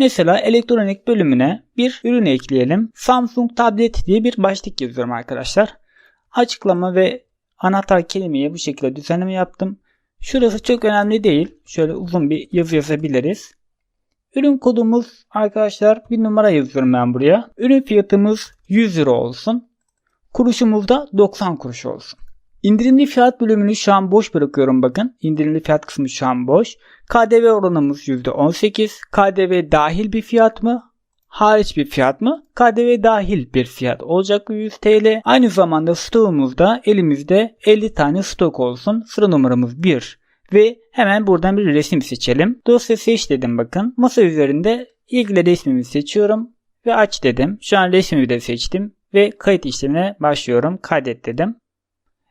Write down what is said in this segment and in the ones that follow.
Mesela elektronik bölümüne bir ürün ekleyelim. Samsung tablet diye bir başlık yazıyorum arkadaşlar. Açıklama ve anahtar kelimeye bu şekilde düzenleme yaptım. Şurası çok önemli değil. Şöyle uzun bir yazı yazabiliriz. Ürün kodumuz arkadaşlar bir numara yazıyorum ben buraya. Ürün fiyatımız 100 lira olsun. Kuruşumuz da 90 kuruş olsun. İndirimli fiyat bölümünü şu an boş bırakıyorum bakın. İndirimli fiyat kısmı şu an boş. KDV oranımız %18. KDV dahil bir fiyat mı? Hariç bir fiyat mı? KDV dahil bir fiyat olacak bu 100 TL. Aynı zamanda stoğumuzda elimizde 50 tane stok olsun. Sıra numaramız 1. Ve hemen buradan bir resim seçelim. Dosya seç dedim bakın. Masa üzerinde ilgili resmimi seçiyorum ve aç dedim. Şu an resmimi de seçtim ve kayıt işlemine başlıyorum. Kaydet dedim.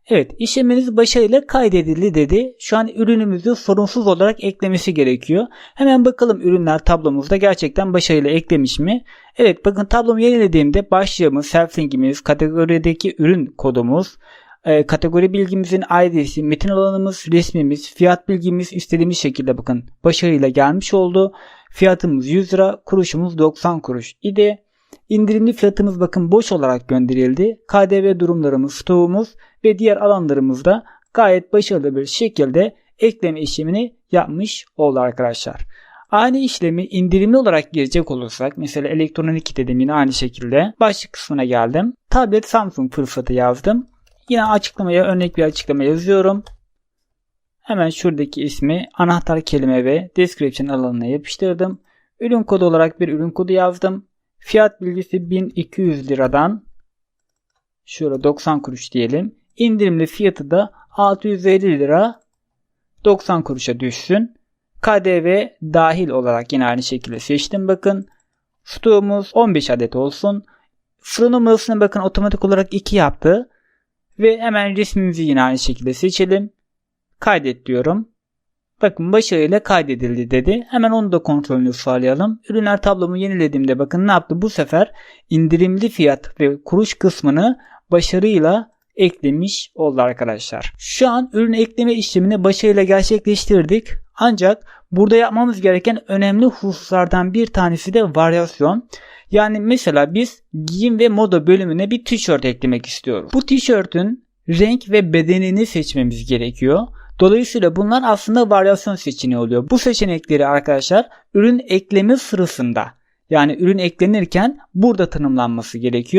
Evet işleminiz başarıyla kaydedildi dedi. Şu an ürünümüzü sorunsuz olarak eklemesi gerekiyor. Hemen bakalım ürünler tablomuzda gerçekten başarıyla eklemiş mi? Evet bakın tablomu yenilediğimde başlığımız, self-linkimiz, kategorideki ürün kodumuz, e, kategori bilgimizin ID'si, metin alanımız, resmimiz, fiyat bilgimiz istediğimiz şekilde bakın başarıyla gelmiş oldu. Fiyatımız 100 lira, kuruşumuz 90 kuruş idi. İndirimli fiyatımız bakın boş olarak gönderildi. KDV durumlarımız, stoğumuz ve diğer alanlarımızda gayet başarılı bir şekilde ekleme işlemini yapmış oldu arkadaşlar. Aynı işlemi indirimli olarak girecek olursak mesela elektronik dedim yine aynı şekilde başlık kısmına geldim. Tablet Samsung fırsatı yazdım. Yine açıklamaya örnek bir açıklama yazıyorum. Hemen şuradaki ismi anahtar kelime ve description alanına yapıştırdım. Ürün kodu olarak bir ürün kodu yazdım. Fiyat bilgisi 1200 liradan şurada 90 kuruş diyelim. İndirimli fiyatı da 650 lira 90 kuruşa düşsün. KDV dahil olarak yine aynı şekilde seçtim bakın. Stoğumuz 15 adet olsun. Sıra numarasını bakın otomatik olarak 2 yaptı. Ve hemen resmimizi yine aynı şekilde seçelim. Kaydet diyorum. Bakın başarıyla kaydedildi dedi. Hemen onu da kontrolünü sağlayalım. Ürünler tablomu yenilediğimde bakın ne yaptı? Bu sefer indirimli fiyat ve kuruş kısmını başarıyla eklemiş oldu arkadaşlar. Şu an ürün ekleme işlemini başarıyla gerçekleştirdik. Ancak burada yapmamız gereken önemli hususlardan bir tanesi de varyasyon. Yani mesela biz giyim ve moda bölümüne bir tişört eklemek istiyoruz. Bu tişörtün renk ve bedenini seçmemiz gerekiyor. Dolayısıyla bunlar aslında varyasyon seçeneği oluyor. Bu seçenekleri arkadaşlar ürün ekleme sırasında yani ürün eklenirken burada tanımlanması gerekiyor.